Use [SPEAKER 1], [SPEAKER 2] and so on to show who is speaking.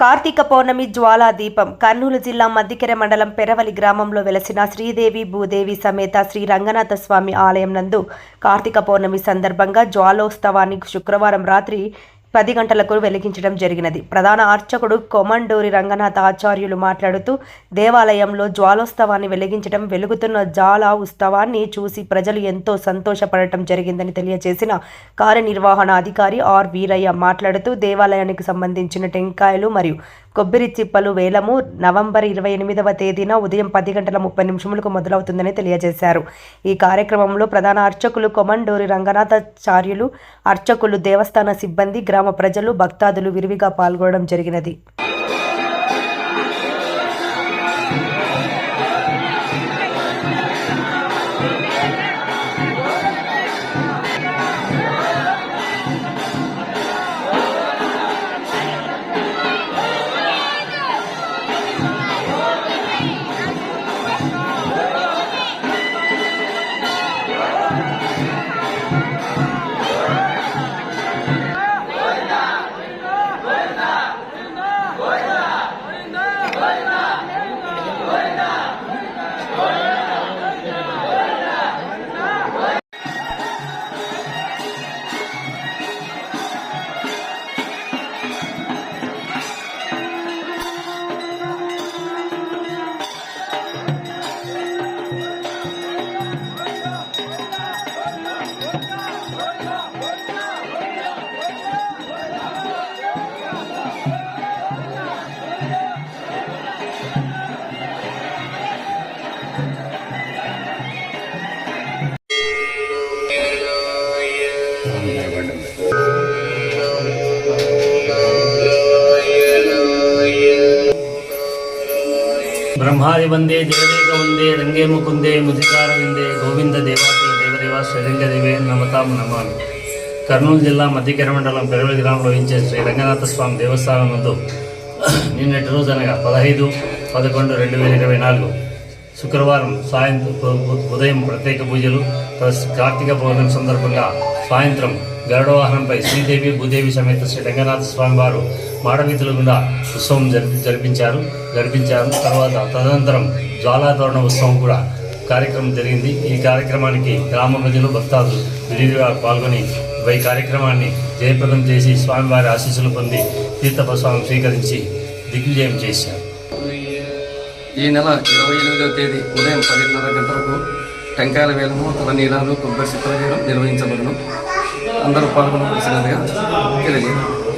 [SPEAKER 1] కార్తీక పౌర్ణమి జ్వాలా దీపం కర్నూలు జిల్లా మద్దికెర మండలం పెరవలి గ్రామంలో వెలసిన శ్రీదేవి భూదేవి సమేత శ్రీ రంగనాథ స్వామి ఆలయం నందు కార్తీక పౌర్ణమి సందర్భంగా జ్వాలోత్సవాన్ని శుక్రవారం రాత్రి పది గంటలకు వెలిగించడం జరిగినది. ప్రధాన అర్చకుడు కొమండూరి రంగనాథ ఆచార్యులు మాట్లాడుతూ దేవాలయంలో జ్వాలోత్సవాన్ని వెలిగించడం వెలుగుతున్న జ్వాల ఉత్సవాన్ని చూసి ప్రజలు ఎంతో సంతోషపడటం జరిగిందని తెలియజేసిన కార్యనిర్వహణ అధికారి ఆర్ వీరయ్య మాట్లాడుతూ దేవాలయానికి సంబంధించిన టెంకాయలు మరియు కొబ్బరి చిప్పలు వేలము నవంబర్ ఇరవై ఎనిమిదవ తేదీన ఉదయం పది గంటల ముప్పై నిమిషములకు మొదలవుతుందని తెలియజేశారు. ఈ కార్యక్రమంలో ప్రధాన అర్చకులు కొమండూరి రంగనాథాచార్యులు అర్చకులు దేవస్థాన సిబ్బంది గ్రామ ప్రజలు భక్తాదులు విరివిగా పాల్గొనడం జరిగినది.
[SPEAKER 2] బ్రహ్మాది వందే దేవేక వందే రంగే ముకుందే ముదికార విందే గోవింద దేవాసుల దేవదేవ శ్రీరంగ దేవే నమతాం నమామి. కర్నూలు జిల్లా మధ్యకెర మండలం పెరవలి గ్రామంలో ఇచ్చే శ్రీ రంగనాథ స్వామి దేవస్థానం నందు నిన్నటి రోజు అనగా పదహైదు పదకొండు రెండు వేల ఇరవై నాలుగు శుక్రవారం సాయంత్రం ఉదయం ప్రత్యేక పూజలు ప్లస్ కార్తీక పౌర్ణమి సందర్భంగా సాయంత్రం గరుడ వాహనంపై శ్రీదేవి భూదేవి సమేత శ్రీ రంగనాథ స్వామి వారు మాడవీధుల గుండా ఉత్సవం జరిపి జరిపించారు జరిపించారు. తర్వాత తదనంతరం జ్వాలాతోరణ ఉత్సవం కూడా కార్యక్రమం జరిగింది. ఈ కార్యక్రమానికి గ్రామ ప్రజలు భక్తాదులు విడిగా పాల్గొని ఈ కార్యక్రమాన్ని జయప్రదం చేసి స్వామివారి ఆశీస్సులు పొంది తీర్థపస్వామి స్వీకరించి దిగ్విజయం చేశారు.
[SPEAKER 3] ఈ నెల ఇరవై ఎనిమిదవ తేదీ ఉదయం పదిన్నర గంటలకు టెంకాయల వేలము తలనీలాలు కొబ్బరి చిత్రవేలం నిర్వహించబడను. అందరూ పాల్గొనవలసినదిగా తెలియజేయాలి